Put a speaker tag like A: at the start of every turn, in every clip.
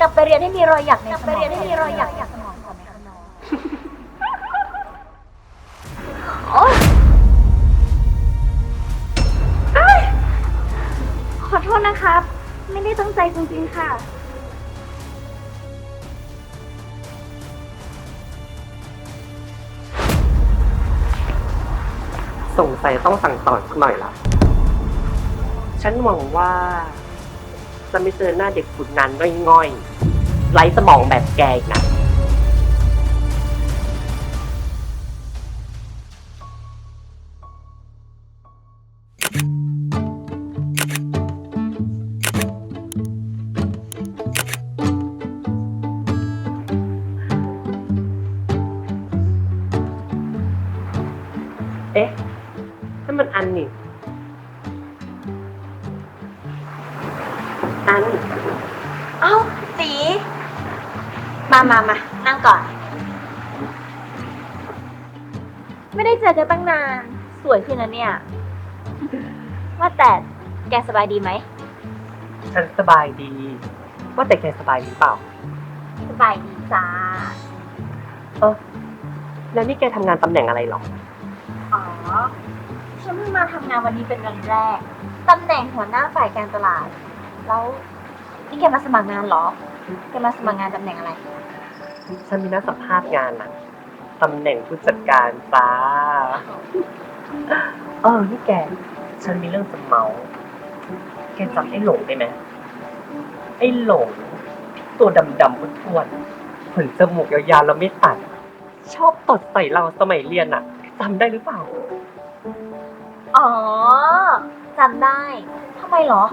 A: กลับไปเรียนให้มีรอยหยักในสมองกลับไปเรียนให้มีรอยหยักในสมองก่อนไหมคะน้องโอ๊ยอ้ายขอโทษนะครับ ไม่ได้ตั้งใจจริงๆค่ะ
B: สงสัยต้องสั่งสอนสักหน่อยละ ฉันหวังว่า จะไม่เจอหน้าเด็กฝึกงานง่อยๆไร้สมองแบบแกอีกนะเอ๊ะนั่นมันอันนี่ อัน
A: เอ้าตีมามามานั่งก่อน ไม่ได้เจอกันตั้งนาน สวยขึ้นนะเนี่ย ว่าแต่แกสบายดีไหม
B: ฉันสบายดี ว่าแต่แกสบายหรือเปล่า
A: สบายดีจ้า
B: เออ แล้วนี่แกทำงานตำแหน่งอะไรหรอ
A: อ๋อ ฉันเพิ่งมาทำงานวันนี้เป็นวันแรก ตำแหน่งหัวหน้าฝ่ายการตลาด แล้วนี่แกมาสมัครงานเหรอ แกมาสมัครงานตำแหน่งอะไร
B: ฉันมีนัดสัมภาษณ์งานนะตำแหน่งผู้จัดการจ้า เออ นี่แก ฉันมีเรื่องจะเมา แกจำไอ้หลงได้ไหมไอ้หลง ตัวดำๆท้วนๆขนจมูกยาวๆแล้วไม่ตัด ชอบตดใส่เราสมัยเรียนอะจำได้หรือเปล่า
A: อ๋อจำได้ทำไมเหรอ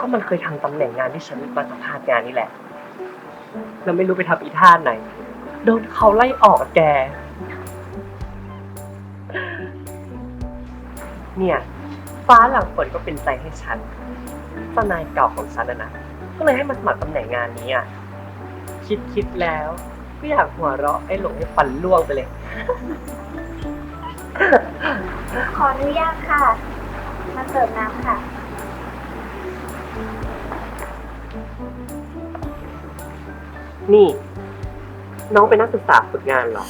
B: ก็มันเคยทำตำแหน่งงานที่ฉันมาสัมภาษณ์งานนี่แหละ แล้วไม่รู้ไปทำอีท่าไหน โดนเขาไล่ออกอะแก เนี่ย ฟ้าหลังฝนก็เป็นใจให้ฉันเจ้านายเก่าของฉันนะนะ ก็เลยให้มาสมัครตำแหน่งงานนี้อะ คิดคิดแล้ว ก็อยากหัวเราะไอ้หลงให้ฟันล่วงไปเลย
A: ขออนุญาตค่ะ มาเสิร์ฟน้ำค่ะ
B: นี่ น้องเป็นนักศึกษาฝึกงานเหรอ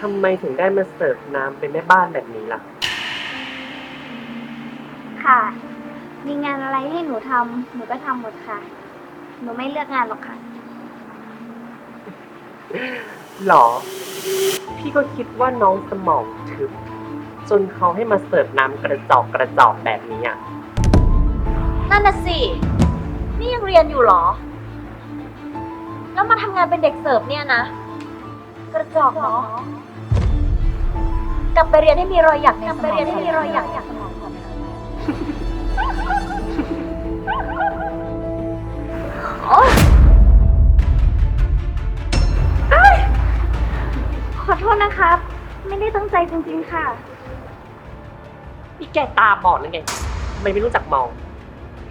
B: ทำไมถึงได้มาเสิร์ฟน้ำเป็นแม่บ้านแบบนี้ล่ะ
A: ค่ะ มีงานอะไรให้หนูทำหนูก็ทำหมดค่ะ หนูไม่เลือกงานหรอกค่ะ
B: หรอ พี่ก็คิดว่าน้องสมองถึบจนเขาให้มาเสิร์ฟน้ำกระจอกกระจอกแบบนี้อะ
A: นั่นน่ะสิ นี่ยังเรียนอยู่เหรอ แล้วมาทำงานเป็นเด็กเสิร์ฟเนี่ยนะ กระจอกเนาะ กลับไปเรียนให้มีรอยหยักในสมองกลับไปเรียนให้มีรอยหยักในสมองก่อนไหมคะโอ๊ยอ้ยขอโทษนะครับ ไม่ได้ตั้งใจจริงๆค่ะ
B: พี่แกตาบอดหรือไงทำไมไม่รู้จักมอง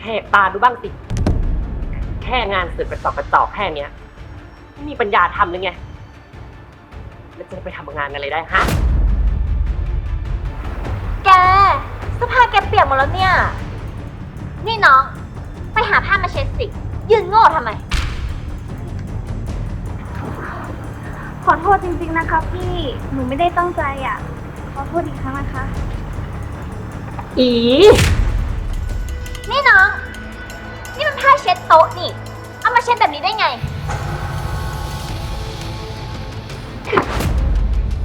B: แหกตาดูบ้างสิ แค่งานสิร์ฟกระจอกกระจอกแค่เนี้ย ไม่มีปัญญาทำหรือไง แล้วจะไปทำงานอะไรได้ฮะ
A: แกเสื้อผ้าแกเปียกหมดแล้วเนี่ย นี่น้อง ไปหาผ้ามาเช็ดสิ ยืนโง่ทำไม
C: ขอโทษจริงๆนะคะพี่ หนูไม่ได้ตั้งใจอะ ขอโทษอีกครั้งนะคะ
B: อี
A: นี่น้อง นี่มันผ้าเช็ดโต๊ะนี่ เอามาเช็ดแบบนี้ได้ไง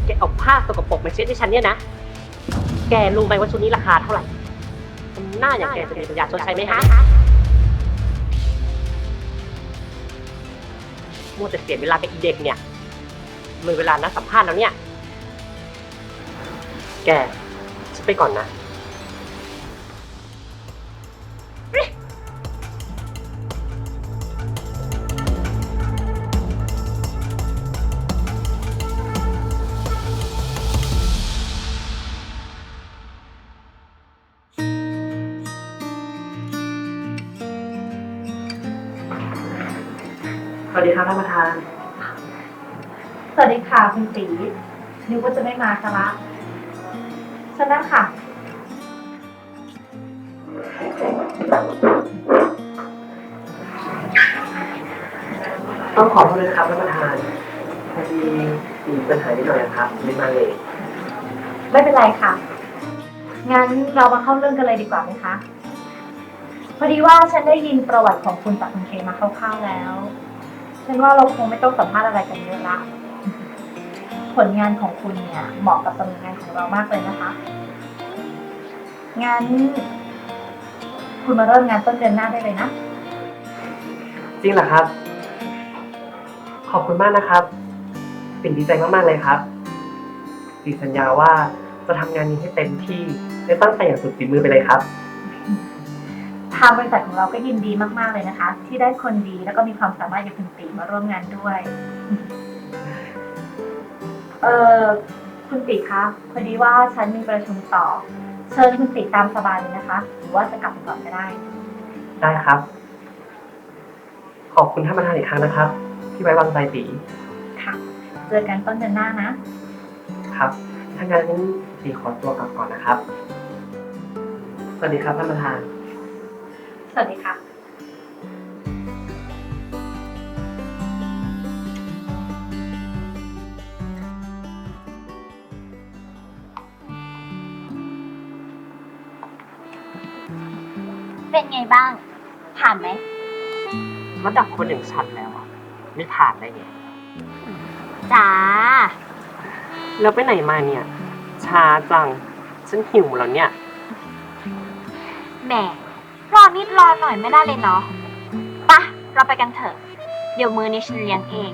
B: แกเอาผ้าสกปรกมาเช็ดให้ฉันเนี่ยนะ แกรู้ไหมว่าชุดนี้ราคาเท่าไหร่นหน้าอย่างแกจะมีปัญญาชดใช้ไหมฮะมัวแต่เสียเวลากับอีเด็กเนี่ยเลยเวลานัดสัมภาษณ์แล้วเนี่ย แกฉันไปก่อนนะ วัสดีครับท่านประธาน
C: สวัสดีค่ะคุณตีนึกว่าจะไม่มาซะละฉะนั้นค่ะ
A: ค
B: ต้องขอโทษด้วยครับท่านประธานพอดีมีปัญหานิดหน่อยนะครับไม่มาเลย
C: ไม่เป็นไรค่ะ งั้นเรามาเข้าเรื่องกันเลยดีกว่าไหมคะ พอดีว่าฉันได้ยินประวัติของคุณจากคุณเคมาคร่าวๆแล้ว ฉันว่าเราคงไม่ต้องสัมภาษณ์อะไรกันเยอะละ ผลงานของคุณเนี่ยเหมาะกับตำแหน่งงานของเรามากเลยนะคะ งั้น คุณมาเริ่มงานต้นเดือนหน้าได้เลยนะ
B: จริงเหรอครับ ขอบคุณมากนะครับ ปิ่นดีใจมากๆเลยครับปิ่นสัญญาว่าจะทำงานนี้ให้เต็มที่และตั้งใจอย่างสุดฝีมือไปเลยครับ
C: ทางบริษัทของเราก็ยินดีมากๆเลยนะคะ ที่ได้คนดีแล้วก็มีความสามารถอย่างคุณตีมาร่วมงานด้วย เออคุณตีคะพอดีว่าฉันมีประชุมต่อ เชิญคุณตีตามสบายเลยนะคะ หรือว่าจะกลับไปก่อนก็ได้
B: ได้ครับ ขอบคุณท่านประธานอีกครั้งนะครับ ที่ไว้วางใจตี
C: ค่ะ เจอกันต้นเดือนหน้านะ
B: ครับถ้างั้นตีขอตัวกลับก่อนนะครับ สวัสดีครับท่านประธาน
C: ส วัสดีค่ะ
A: เป็นไงบ้าง ผ่านไหม
B: ระดับคนอย่างฉันแล้วอะไม่ผ่านได้ไง
A: จ้า
B: แล้วไปไหนมาเนี่ยช้าจัง ฉันหิวแล้วเนี่ย
A: แหม รอหน่อยไม่ได้เลยเนาะปะเราไปกันเถอะ เดี๋ยวมือนี้ฉันเลี้ยงเอง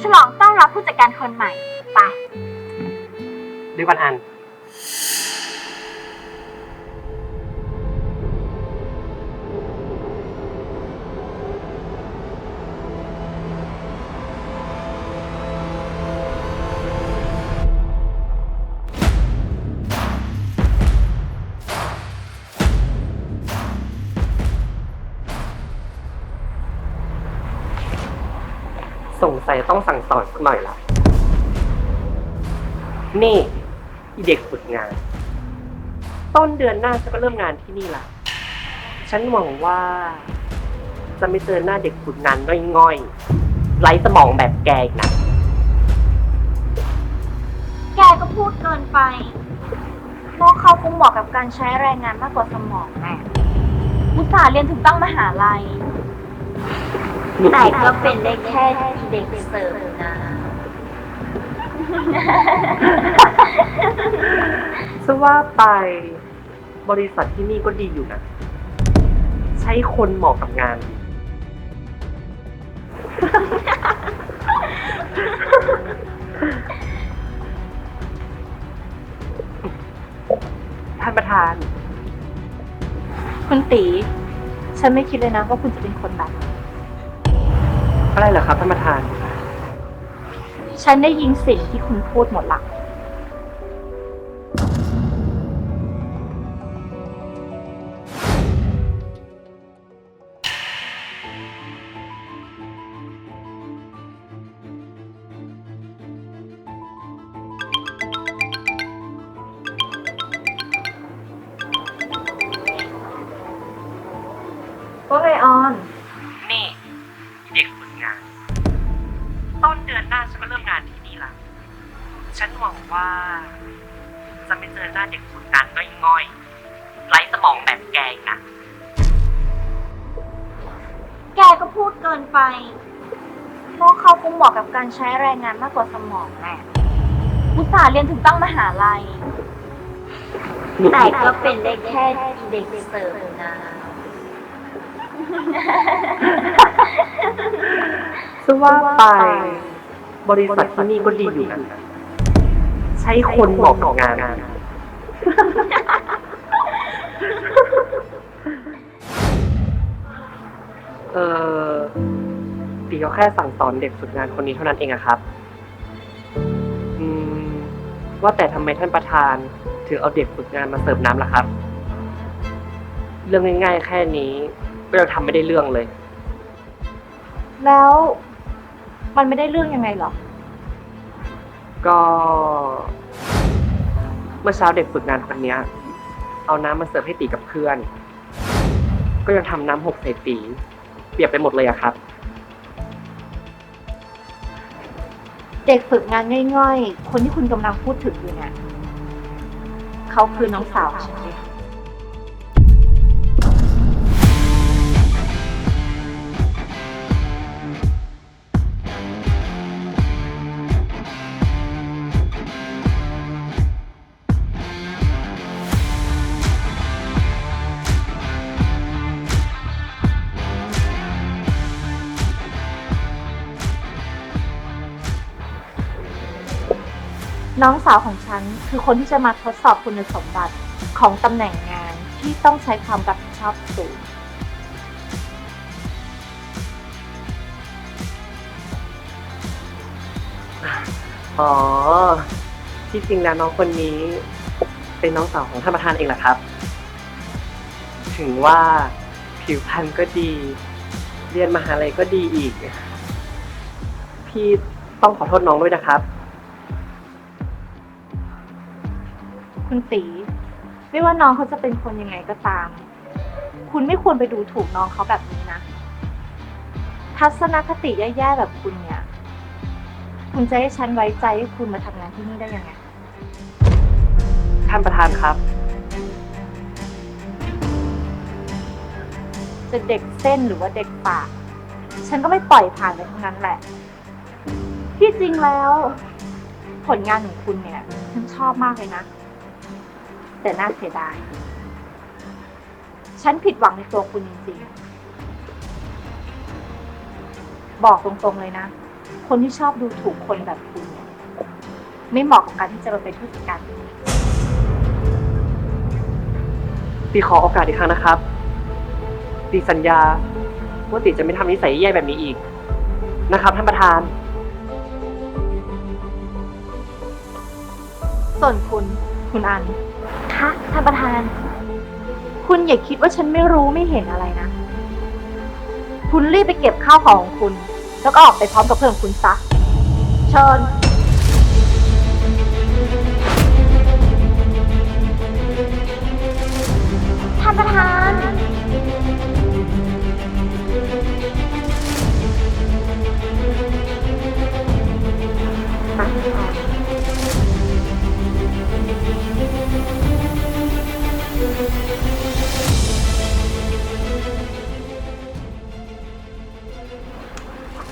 A: ฉลองต้อนรับผู้จัดการคนใหม่ ไป
B: ด้วยกันอัน งสัยต้องสั่งสอนสักหน่อยละนี่อีเด็กฝึกงาน ต้นเดือนหน้าฉันก็เริ่มงานที่นี่ละฉันหวังว่า จะไม่เจอหน้าเด็กฝึกงานง่อยๆไร้สมองแบบแกอีกนะ
A: แกก็พูดเกินไปเพราะเขาคงเหมาะกับการใช้แรงงานมากกว่าสมองแน่อุตส่าห์เรียนถึงตั้งมหาลัย แต่ก็เป็นได้แค่เด็กเสิร์ฟนะ
B: จะว่าไปบริษัทที่นี่ก็ดีอยู่นะ ใช้คนเหมาะกับงาน ท่านประธาน
C: คุณตี ฉันไม่คิดเลยนะว่าคุณจะเป็นคนแบบนี้
B: อะไรเหรอครับท่านประธาน
C: ฉันได้ยินสิ่งที่คุณพูดหมดละ น้า
B: เด็กฝึกงานง่อยๆไร้สมองแบบแกอีกนะ
A: แกก็พูดเกินไปเพราะเขาคงเหมาะกับการใช้แรงงานมากกว่าสมองแน่อุตส่าห์เรียนถึงตั้งมหาลัย แต่ก็เป็นได้แค่เด็กเสิร์ฟนะ
B: จะว่าไป บริษัทที่นี่ก็ดีอยู่นะ ใช้คนเหมาะกับงาน เออตีก็แค่สั่งสอนเด็กฝึกงานคนนี้เท่านั้นเองอะครับ อืม ว่าแต่ทำไมท่านประธาน ถึงเอาเด็กฝึกงานมาเสิร์ฟน้ำล่ะครับ เรื่องง่าย ๆ แค่นี้ก็ยังทำไม่ได้เรื่องเลย
C: แล้วมันไม่ได้เรื่องยังไงเหรอ
B: ก็เมื่อเช้าเด็กฝึกงานคนนี้เอาน้ำมาเสิร์ฟให้ตีกับเพื่อน ก็ยังทำน้ำหกใส่ตี เปียกไปหมดเลยอะครับ
C: เด็กฝึกงานง่ายๆ คนที่คุณกำลังพูดถึงอยู่เนี่ย เขาคือน้องสาวฉันเอง น้องสาวของฉันคือคนที่จะมาทดสอบคุณสมบัติของตำแหน่งงานที่ต้องใช้ความรับผิดชอบสูง
B: อ๋อ ที่จริงแล้วน้องคนนี้ เป็นน้องสาวของท่านประธานเองแหละครับ ถึงว่าผิวพรรณก็ดี เรียนมหาลัยก็ดีอีก พี่ต้องขอโทษน้องด้วยนะครับ
C: คุณตี ไม่ว่าน้องเขาจะเป็นคนยังไงก็ตาม คุณไม่ควรไปดูถูกน้องเขาแบบนี้นะ ทัศนคติแย่ๆแบบคุณเนี่ย คุณจะให้ฉันไว้ใจให้คุณมาทำงานที่นี่ได้ยังไง
B: ท่านประธานครับ
C: จะเด็กเส้นหรือว่าเด็กปาก ฉันก็ไม่ปล่อยผ่านไปทั้งนั้นแหละ ที่จริงแล้ว ผลงานของคุณเนี่ย ฉันชอบมากเลยนะ แต่น่าเสียดาย ฉันผิดหวังในตัวคุณจริงๆ บอกตรงๆเลยนะ คนที่ชอบดูถูกคนแบบคุณเนี่ยไม่เหมาะกับการที่จะมาเป็นผู้จัดการที่นี่
B: ตีขอโอกาสอีกครั้งนะครับตีสัญญาว่าตีจะไม่ทำนิสัยแย่แบบนี้อีก นะครับท่านประธาน
C: ส่วนคุณ คุณอัน
A: คะท่านประธาน
C: คุณอย่าคิดว่าฉันไม่รู้ไม่เห็นอะไรนะ คุณรีบไปเก็บข้าวของของคุณ แล้วก็ออกไปพร้อมกับเพื่อนคุณซะ เชิญ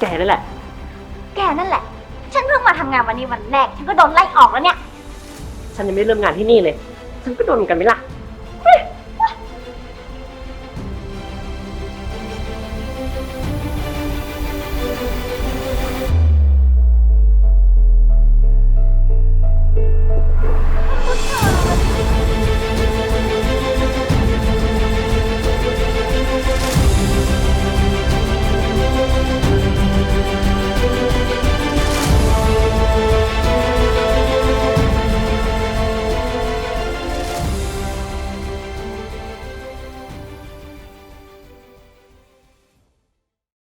B: แกนั่นแหละ
A: แกนั่นแหละ ฉันเพิ่งมาทำงานวันนี้วันแรก ฉันก็โดนไล่ออกแล้วเนี่ย
B: ฉันยังไม่เริ่มงานที่นี่เลย ฉันก็โดนเหมือนกันไหมล่ะ